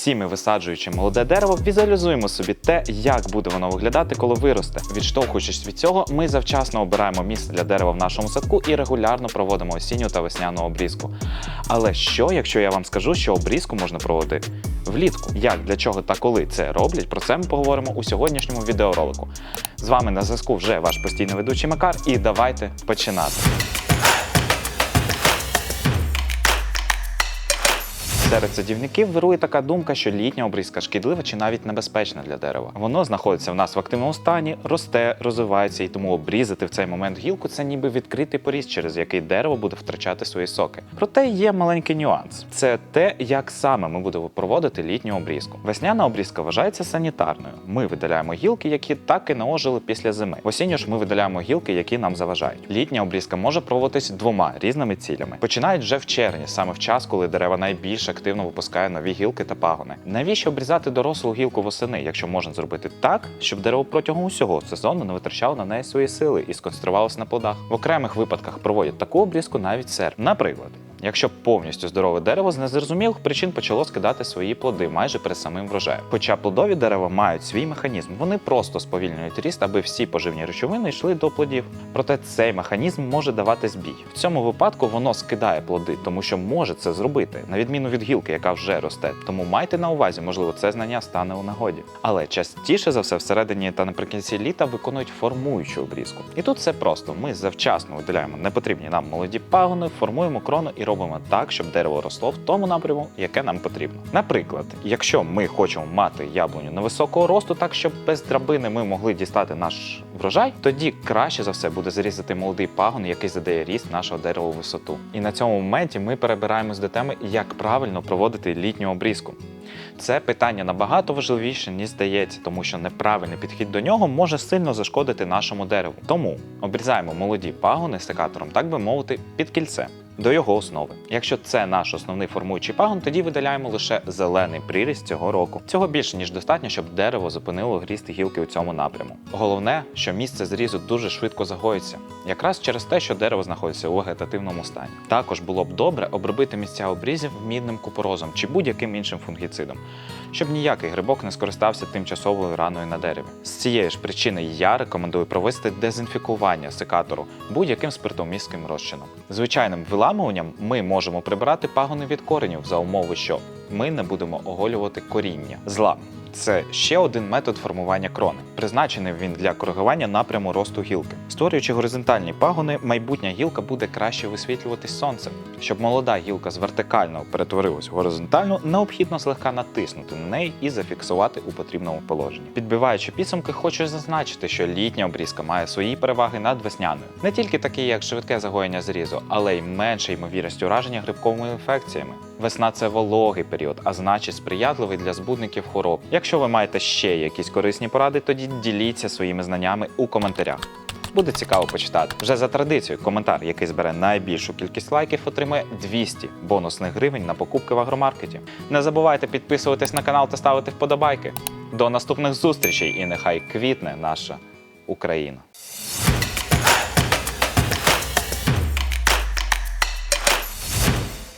Всі ми, висаджуючи молоде дерево, візуалізуємо собі те, як буде воно виглядати, коли виросте. Відштовхуючись від цього, ми завчасно обираємо місце для дерева в нашому садку і регулярно проводимо осінню та весняну обрізку. Але що, якщо я вам скажу, що обрізку можна проводити влітку? Як, для чого та коли це роблять? Про це ми поговоримо у сьогоднішньому відеоролику. З вами на зв'язку вже ваш постійний ведучий Макар, і давайте починати. Серед садівників вирує така думка, що літня обрізка шкідлива чи навіть небезпечна для дерева. Воно знаходиться в нас в активному стані, росте, розвивається, і тому обрізати в цей момент гілку це ніби відкритий поріз, через який дерево буде втрачати свої соки. Проте є маленький нюанс: це те, як саме ми будемо проводити літню обрізку. Весняна обрізка вважається санітарною. Ми видаляємо гілки, які так і не ожили після зими. Осінню ж ми видаляємо гілки, які нам заважають. Літня обрізка може проводитись двома різними цілями. Починають вже в червні, саме в час, коли дерева найбільш активно випускає нові гілки та пагони. Навіщо обрізати дорослу гілку восени, якщо можна зробити так, щоб дерево протягом усього сезону не витрачало на неї свої сили і сконцентрувалося на плодах? В окремих випадках проводять таку обрізку навіть серп. Наприклад. Якщо повністю здорове дерево з незрозумілих причин почало скидати свої плоди майже перед самим врожаєм. Хоча плодові дерева мають свій механізм, вони просто сповільнюють ріст, аби всі поживні речовини йшли до плодів. Проте цей механізм може давати збій. В цьому випадку воно скидає плоди, тому що може це зробити, на відміну від гілки, яка вже росте. Тому майте на увазі, можливо, це знання стане у нагоді. Але частіше за все всередині та наприкінці літа виконують формуючу обрізку. І тут все просто: ми завчасно виділяємо непотрібні нам молоді пагони, формуємо крону і робимо так, щоб дерево росло в тому напряму, яке нам потрібно. Наприклад, якщо ми хочемо мати яблуню невисокого росту, так щоб без драбини ми могли дістати наш врожай, тоді краще за все буде зарізати молодий пагон, який задає ріст нашого дерева у висоту. І на цьому моменті ми перебираємось до теми, як правильно проводити літню обрізку. Це питання набагато важливіше, ніж здається, тому що неправильний підхід до нього може сильно зашкодити нашому дереву. Тому обрізаємо молоді пагони секатором, так би мовити, під кільце. До його основи. Якщо це наш основний формуючий пагон, тоді видаляємо лише зелений приріст цього року. Цього більше ніж достатньо, щоб дерево зупинило грісти гілки у цьому напряму. Головне, що місце зрізу дуже швидко загоїться, якраз через те, що дерево знаходиться у вегетативному стані. Також було б добре обробити місця обрізів мідним купорозом чи будь-яким іншим фунгіцидом, щоб ніякий грибок не скористався тимчасовою раною на дереві. З цієї ж причини я рекомендую провести дезінфікування секатору будь-яким спиртомістким розчином. Звичайним виламуванням ми можемо прибирати пагони від коренів за умови, що ми не будемо оголювати коріння. Зла. Це ще один метод формування крони. Призначений він для коригування напряму росту гілки. Створюючи горизонтальні пагони, майбутня гілка буде краще висвітлюватись сонцем. Щоб молода гілка з вертикального перетворилась в горизонтальну, необхідно злегка натиснути на неї і зафіксувати у потрібному положенні. Підбиваючи підсумки, хочу зазначити, що літня обрізка має свої переваги над весняною. Не тільки такі, як швидке загоєння зрізу, але й менша ймовірність ураження грибковими інфекціями. Весна це вологий період, а значить сприятливий для збудників хвороб. Якщо ви маєте ще якісь корисні поради, тоді діліться своїми знаннями у коментарях. Буде цікаво почитати. Вже за традицією, коментар, який збере найбільшу кількість лайків, отримує 200 бонусних гривень на покупки в агромаркеті. Не забувайте підписуватись на канал та ставити вподобайки. До наступних зустрічей і нехай квітне наша Україна.